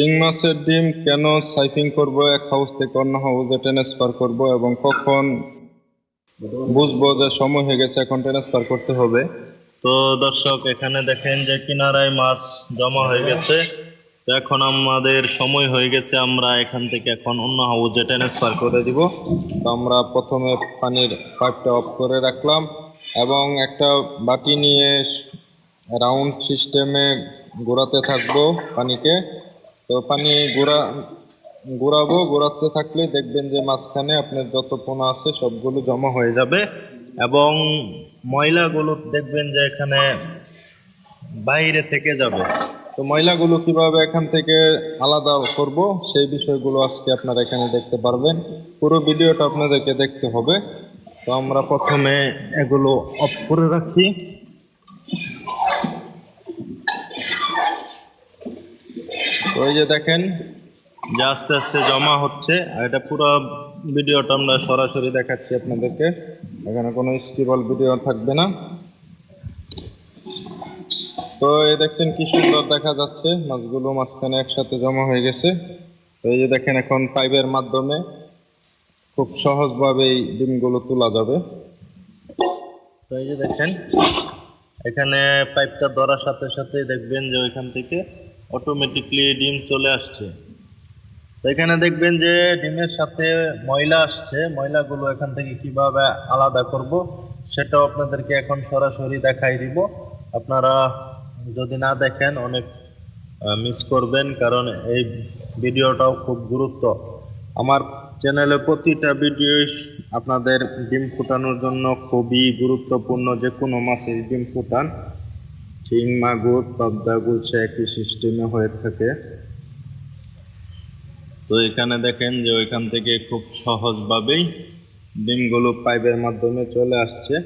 শিং মাছের ডিম কেন সাইফিং করব? এক হাউস থেকে অন্য হাউসে ট্রান্সফার করব এবং কখন? বুঝব যে সময় হয়ে গেছে, এখন ট্রান্সফার করতে হবে। তো দর্শক, এখানে দেখেন যে কিনারায় মাছ জমা হয়ে গেছে। এখন আমাদের সময় হয়ে গেছে, আমরা এখান থেকে এখন অন্য হাউসে ট্রান্সফার করে দিব। তো আমরা প্রথমে পানির পাইপটা অফ করে রাখলাম এবং একটা বাটি নিয়ে রাউন্ড সিস্টেমে ঘোরাতে থাকব পানিকে। তো পানি ঘোরা ঘোরাবো ঘোরাতে থাকলে দেখবেন যে মাঝখানে আপনার যত পোনা আছে সবগুলো জমা হয়ে যাবে এবং ময়লাগুলো দেখবেন যে এখানে বাইরে থেকে যাবে। তো ময়লাগুলো কীভাবে এখান থেকে আলাদা করব সেই বিষয়গুলো আজকে আপনারা এখানে দেখতে পারবেন। পুরো ভিডিওটা আপনাদেরকে দেখতে হবে। তো আমরা প্রথমে এগুলো অফ করে রাখি। তো এই যে দেখেন, যে আস্তে আস্তে জমা হচ্ছে, আর এটা পুরো ভিডিওটা আমরা সরাসরি দেখাচ্ছি আপনাদেরকে। এখানে কোনো স্কিবল ভিডিও থাকবে না। তো এই দেখছেন কি সুন্দর দেখা যাচ্ছে, মাছগুলো মাঝখানে একসাথে জমা হয়ে গেছে। তো এই যে দেখেন এখন পাইপের মাধ্যমে খুব সহজভাবে এই ডিমগুলো তোলা যাবে। তো এই যে দেখেন, এখানে পাইপটা ধরার সাথে সাথে দেখবেন যে ওইখান থেকে অটোমেটিকলি ডিম চলে আসছে। এখানে দেখবেন যে ডিমের সাথে ময়লা আসছে। ময়লাগুলো এখান থেকে কীভাবে আলাদা করব, সেটাও আপনাদেরকে এখন সরাসরি দেখাই দিব। আপনারা যদি না দেখেন, অনেক মিস করবেন, কারণ এই ভিডিওটাও খুব গুরুত্ব। আমার চ্যানেলে প্রতিটা ভিডিও আপনাদের ডিম ফুটানোর জন্য খুবই গুরুত্বপূর্ণ যে কোনো মাছের ডিম ফুটান। চিং মাগুর পাবদা একই সিস্টেমে হয়ে থাকে। তো এখানে দেখেন যে ওইখান থেকে খুব সহজভাবেই ডিমগুলো পাইপের মাধ্যমে চলে আসছে।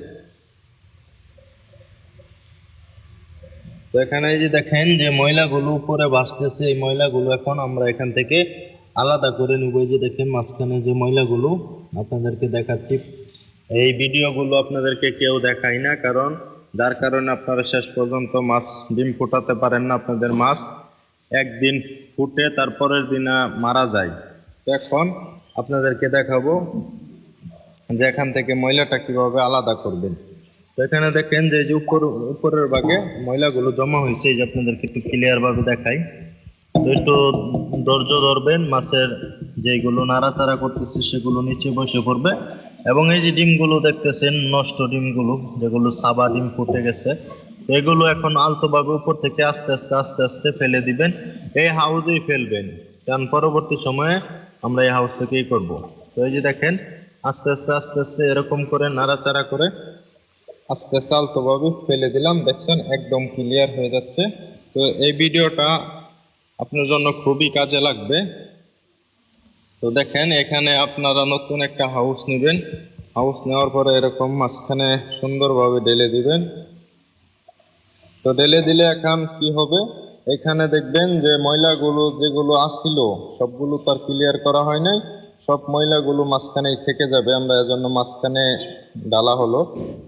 তো এখানে যে দেখেন যে ময়লাগুলো উপরে ভাসতেছে, এই ময়লাগুলো এখন আমরা এখান থেকে আলাদা করে নিব। যে দেখেন মাঝখানে যে ময়লাগুলো, আপনাদেরকে দেখাচ্ছি। এই ভিডিওগুলো আপনাদেরকে কেউ দেখায় না, কারণ যার কারণে আপনারা শেষ পর্যন্ত মাছ ডিম ফোটাতে পারেন না আপনাদের মাছ। একদিন ফুটে তারপরের দিন মারা যায়। তো এখন আপনাদেরকে দেখাবো যে এখান থেকে ময়লাটা কীভাবে আলাদা করবেন। তো এখানে দেখেন যে যে উপর উপরের ভাগে ময়লাগুলো জমা হয়েছে, এই যে আপনাদেরকে একটু ক্লিয়ারভাবে দেখাই। তো একটু ধৈর্য ধরবেন, মাছের যেগুলো নাড়াচাড়া করতেছে সেগুলো নিচে বসে পড়বে। এবং এই যে ডিমগুলো দেখতেছেন, নষ্ট ডিমগুলো, যেগুলো সাবা ডিম ফুটে গেছে, এগুলো এখন আলতোভাবে উপর থেকে আস্তে আস্তে আস্তে আস্তে ফেলে দিবেন। এই হাউজেই ফেলবেন, কারণ পরবর্তী সময়ে আমরা এই হাউস থেকেই করব। তো এই যে দেখেন, আস্তে আস্তে আস্তে আস্তে এরকম করে নাড়াচাড়া করে আস্তে আস্তে আলতোভাবে ফেলে দিলাম। দেখছেন, একদম ক্লিয়ার হয়ে যাচ্ছে। তো এই ভিডিওটা আপনার জন্য খুবই কাজে লাগবে। তো দেখেন, এখানে আপনারা নতুন একটা হাউস নেবেন। হাউস নেওয়ার পরে এরকম মাঝখানে সুন্দরভাবে ঢেলে দিবেন। তো ঢেলে দিলে এখন কি হবে? এখানে দেখবেন যে ময়লাগুলো যেগুলো আসছিল সবগুলো তো আর ক্লিয়ার করা হয় নাই। সব ময়লাগুলো মাঝখানেই থেকে যাবে। আমরা এজন্য মাঝখানে ডালা হলো।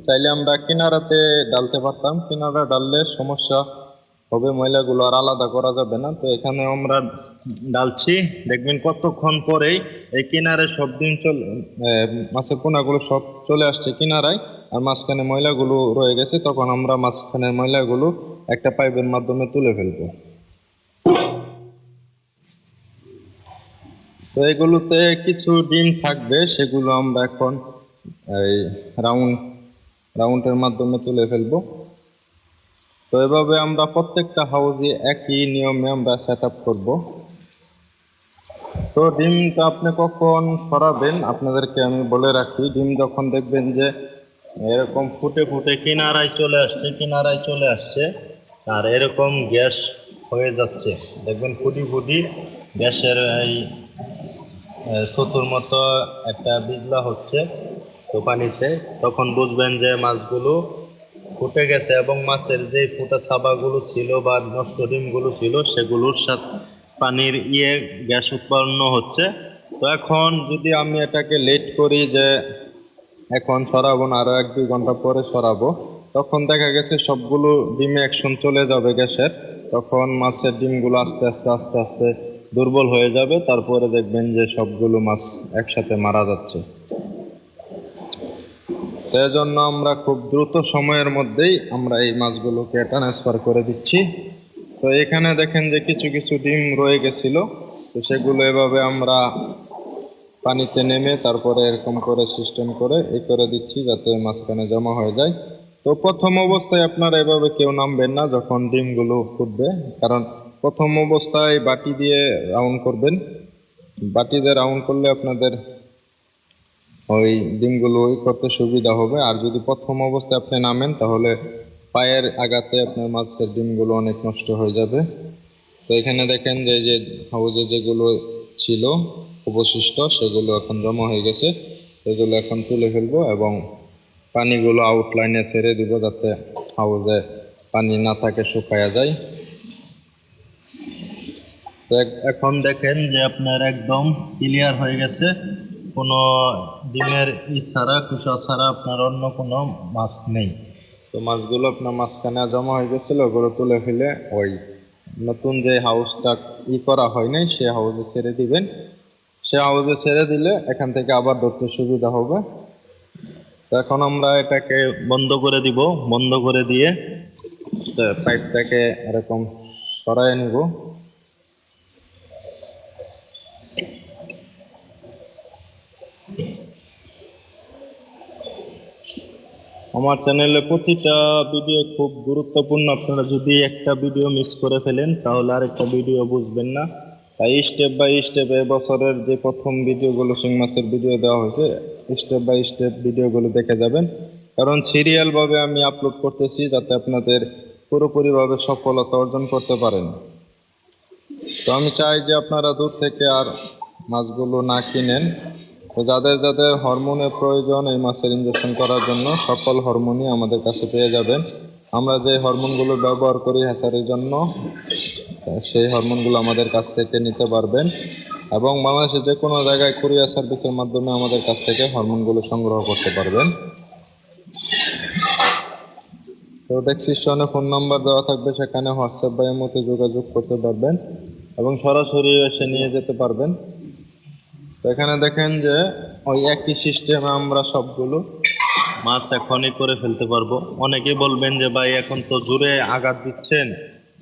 চাইলে আমরা কিনারাতে ডালতে পারতাম। কিনারা ডাললে সমস্যা হবে, ময়লাগুলো আর আলাদা করা যাবে না। তো এখানে আমরা ডালছি, দেখবেন কতক্ষণ পরেই এই কিনারে সব দিন চল মাছের পোনাগুলো সব চলে আসছে কিনারায়, আর মাঝখানে ময়লাগুলো রয়ে গেছে, তখন আমরা মাঝখানের ময়লাগুলো একটা পাইপের মাধ্যমে তুলে ফেলব। তো এগুলোতে কিছু ডিম থাকবে, সেগুলো আমরা এখন এই রাউন্ড, রাউন্ডের মাধ্যমে তুলে ফেলব। তো এভাবে আমরা প্রত্যেকটা হাউজে একই নিয়মে আমরা সেট আপ করব। তো ডিমটা আপনি কখন সরাবেন? আপনাদেরকে আমি বলে রাখি, ডিম যখন দেখবেন যে এরকম ফুটে ফুটে কিনারায় চলে আসছে, কিনারায় চলে আসছে, আর এরকম গ্যাস হয়ে যাচ্ছে। দেখবেন ফুটি ফুটি গ্যাসের এই ছতুর মতো একটা বিজলা হচ্ছে তো পানিতে তখন বুঝবেন যে মাছগুলো ফুটে গেছে এবং মাছের যে ফুটা সাবাগুলো ছিল বা নষ্ট ডিমগুলো ছিল, সেগুলোর সাথে পানির ইয়ে গ্যাস উৎপন্ন হচ্ছে। তো এখন যদি আমি এটাকে লেট করি যে এখন সরাবো না, আরও এক, দুই ঘণ্টা পরে সরাবো, তখন দেখা গেছে সবগুলো ডিমে অ্যাকশন চলে যাবে গ্যাসের। তখন মাছের ডিমগুলো আস্তে আস্তে আস্তে আস্তে দুর্বল হয়ে যাবে। তারপরে দেখবেন যে সবগুলো মাছ একসাথে মারা যাচ্ছে। তো জন্য আমরা খুব দ্রুত সময়ের মধ্যেই আমরা এই মাছগুলোকে ট্রান্সফার করে দিচ্ছি। তো এখানে দেখেন যে কিছু কিছু ডিম রয়ে গেছিল। তো সেগুলো এভাবে আমরা পানিতে নেমে তারপরে এরকম করে সিস্টেম করে এ করে দিচ্ছি যাতে মাঝখানে জমা হয়ে যায়। তো প্রথম অবস্থায় আপনারা এভাবে কেউ নামবেন না যখন ডিমগুলো ফুটবে। কারণ প্রথম অবস্থায় বাটি দিয়ে রাউন্ড করবেন। বাটি দিয়ে রাউন্ড করলে আপনাদের ওই ডিমগুলো ওই করতে সুবিধা হবে। আর যদি প্রথম অবস্থায় আপনি নামেন তাহলে পায়ের আঘাতে আপনার মাছের ডিমগুলো অনেক নষ্ট হয়ে যাবে। তো এখানে দেখেন যে যে হাউজে যেগুলো ছিল অবশিষ্ট, সেগুলো এখন জমা হয়ে গেছে। সেগুলো এখন তুলে ফেলব এবং পানিগুলো আউটলাইনে ছেড়ে দিব যাতে হাউজে পানি না থাকে, শুকায়া যায়। তো এখন দেখেন যে আপনার একদম ক্লিয়ার হয়ে গেছে। কোনো ডিমের ই ছাড়া কুসা ছাড়া আপনার অন্য কোনো মাছ নেই। তো মাছগুলো আপনার মাঝখানে জমা হয়ে গেছিল, ওগুলো তুলে ফেলে ওই নতুন যে হাউসটা ই করা হয় নাই, সে হাউসে ছেড়ে দিবেন। সে হাউসে ছেড়ে দিলে এখান থেকে আবার ধরতে সুবিধা হবে। তো এখন আমরা এটাকে বন্ধ করে দিব। বন্ধ করে দিয়ে পাইপটাকে এরকম সরাই নিব। আমার চ্যানেলে প্রতিটা ভিডিও খুব গুরুত্বপূর্ণ। আপনারা যদি একটা ভিডিও মিস করে ফেলেন, তাহলে আরেকটা ভিডিও বুঝবেন না। তাই স্টেপ বাই স্টেপ এবছরের যে প্রথম ভিডিওগুলো শিং মাছের ভিডিও দেওয়া হয়েছে স্টেপ বাই স্টেপ ভিডিওগুলো দেখে যাবেন। কারণ সিরিয়ালভাবে আমি আপলোড করতেছি, যাতে আপনাদের পুরোপুরিভাবে সফলতা অর্জন করতে পারেন। তো আমি চাই যে আপনারা দূর থেকে আর মাছগুলো না কিনেন। তো যাদের যাদের হরমোনের প্রয়োজন এই মাছের ইনজেকশন করার জন্য, সকল হরমোনই আমাদের কাছে পেয়ে যাবেন। আমরা যে হরমোনগুলো ব্যবহার করি হ্যাসারির জন্য, সেই হরমোনগুলো আমাদের কাছ থেকে নিতে পারবেন। এবং বাংলাদেশের যে কোনো জায়গায় কুরিয়ার সার্ভিসের মাধ্যমে আমাদের কাছ থেকে হরমোনগুলো সংগ্রহ করতে পারবেন। তো ডেসক্রিপশনে ফোন নাম্বার দেওয়া থাকবে, সেখানে হোয়াটসঅ্যাপ বা মতো যোগাযোগ করতে পারবেন এবং সরাসরি এসে নিয়ে যেতে পারবেন। এখানে দেখেন যে ওই একই সিস্টেমে আমরা সবগুলো মাছ এখনই করে ফেলতে পারব। অনেকে বলবেন যে, ভাই, এখন তো জোরে আঘাত দিচ্ছেন,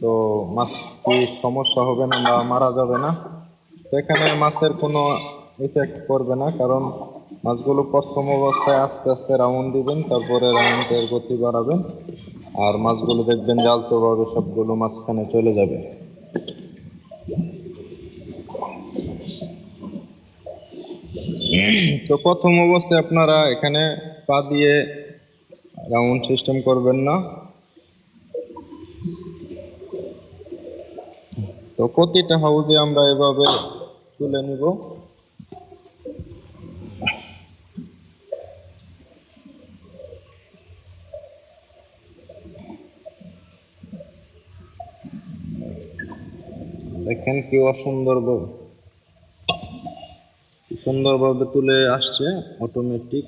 তো মাছ কি সমস্যা হবে না বা মারা যাবে না? তো এখানে মাছের কোনো ইফেক্ট করবে না, কারণ মাছগুলো প্রথম অবস্থায় আস্তে আস্তে রাউন্ড দিবেন, তারপরে রাউন্ডের গতি বাড়াবেন, আর মাছগুলো দেখবেন জালতোভাবে সবগুলো মাঝখানে চলে যাবে। তো প্রথম অবস্থায় আপনারা এখানে পা দিয়ে রাউন্ড সিস্টেম করবেন না। তো প্রতিটা হাউজে আমরা এভাবে তুলে নিব। দেখেন কি অসুন্দর সুন্দরভাবে তুলে আসছে অটোমেটিক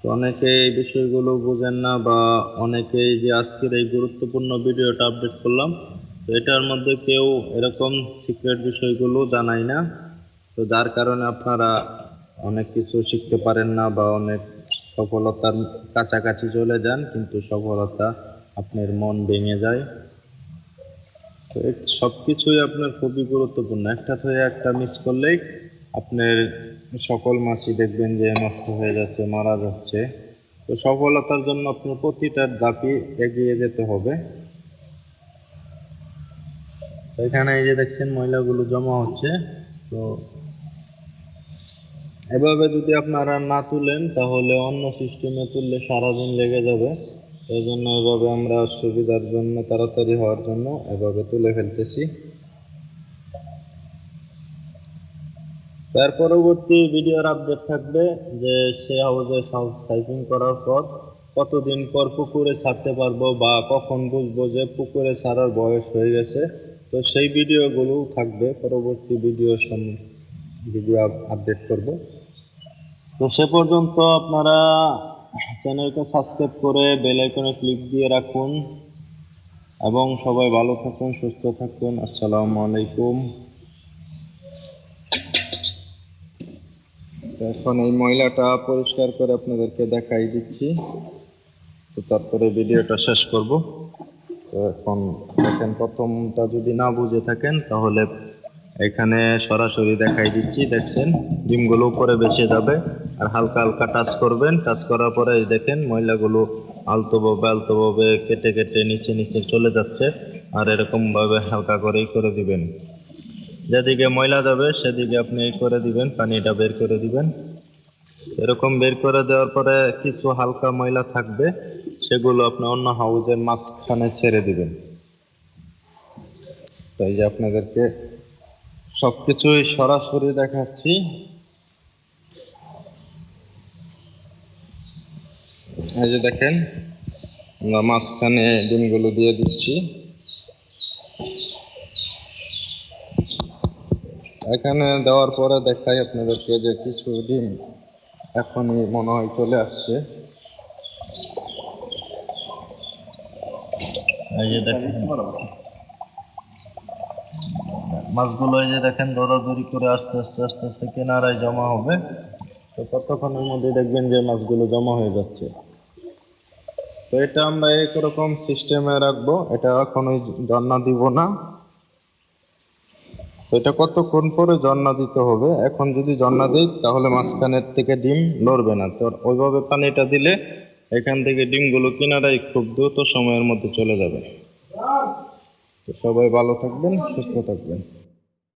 তো অনেকে এই বিষয়গুলো বোঝেন না বা অনেকেই যে আজকের এই গুরুত্বপূর্ণ ভিডিওটা আপডেট করলাম, তো এটার মধ্যে কেউ এরকম সিক্রেট বিষয়গুলো জানায় না। তো যার কারণে আপনারা অনেক কিছু শিখতে পারেন না বা অনেক সফলতার কাছাকাছি চলে যান, কিন্তু সফলতা আপনার মন ভেঙে যায়। তো সব কিছুই আপনার খুবই গুরুত্বপূর্ণ। একটা থেকে একটা মিস করলেই আপনার সকল মাছই দেখবেন যে নষ্ট হয়ে যাচ্ছে, মারা যাচ্ছে। তো সফলতার জন্য আপনার প্রতিটা ধাপই এগিয়ে যেতে হবে। এখানে এই যে দেখছেন ময়লাগুলো জমা হচ্ছে। তো এভাবে যদি আপনারা না তুলেন, তাহলে অন্য সিস্টেমে তুললে সারাদিন লেগে যাবে। এই জন্য এভাবে আমরা সুবিধার জন্য, তাড়াতাড়ি হওয়ার জন্য এভাবে তুলে ফেলতেছি। তার পরবর্তী ভিডিওর আপডেট থাকবে যে সে হাউসে সাইকিং করার পর কতদিন পর পুকুরে ছাড়তে পারব বা কখন বুঝব যে পুকুরে ছাড়ার বয়স হয়ে গেছে। তো সেই ভিডিওগুলো থাকবে পরবর্তী ভিডিওর ভিডিও ভিডিও আপডেট করব। তো সে পর্যন্ত আপনারা চ্যানেলকে সাবস্ক্রাইব করে বেল আইকনে ক্লিক দিয়ে রাখুন। এবং সবাই ভালো থাকুন, সুস্থ থাকুন। আসসালামু আলাইকুম। এখন এই ময়লাটা পরিষ্কার করে আপনাদেরকে দেখাই দিচ্ছি। তো তারপরে ভিডিওটা শেষ করব। তো এখন দেখেন, প্রথমটা যদি না বুঝে থাকেন, তাহলে এখানে সরাসরি দেখাই দিচ্ছি। দেখছেন, ডিমগুলো উপরে বেসে যাবে আর হালকা হালকা টাচ করবেন। টাচ করার পরে দেখেন, ময়লাগুলো আলতোভাবে আলতোভাবে কেটে কেটে নিচে নিচে চলে যাচ্ছে। আর এরকমভাবে হালকা করেই করে দিবেন। যেদিকে ময়লা যাবে, সেদিকে আপনি এই করে দিবেন, পানিটা বের করে দিবেন। এরকম বের করে দেওয়ার পরে কিছু হালকা ময়লা থাকবে, সেগুলো আপনি অন্য হাউজের মাঝখানে ছেড়ে দিবেন। তাই যে আপনাদেরকে সবকিছুই সরাসরি দেখাচ্ছি। এই যে দেখেন, আমরা মাঝখানে ডিমগুলো দিয়ে দিচ্ছি। এখানে দেওয়ার পরে দেখাই আপনাদেরকে যে কিছু ডিম এখনই মনে হয় চলে আসছে। এই যে দেখেন। মাছগুলো এই যে দেখেন দৌড়াদৌড়ি করে আস্তে আস্তে আস্তে আস্তে কেনারায় জমা হবে। তো কতক্ষণের মধ্যে দেখবেন যে মাছগুলো জমা হয়ে যাচ্ছে। তো এটা আমরা একরকম সিস্টেমে রাখব। এটা এখনই জন্না দিব না। এটা কতক্ষণ পরে জন্না দিতে হবে? এখন যদি জন্না দিই, তাহলে মাঝখানের থেকে ডিম নড়বে না। তো ওইভাবে পানিটা দিলে এখান থেকে ডিমগুলো কিনারাই খুব দ্রুত সময়ের মধ্যে চলে যাবে। তো সবাই ভালো থাকবেন, সুস্থ থাকবেন।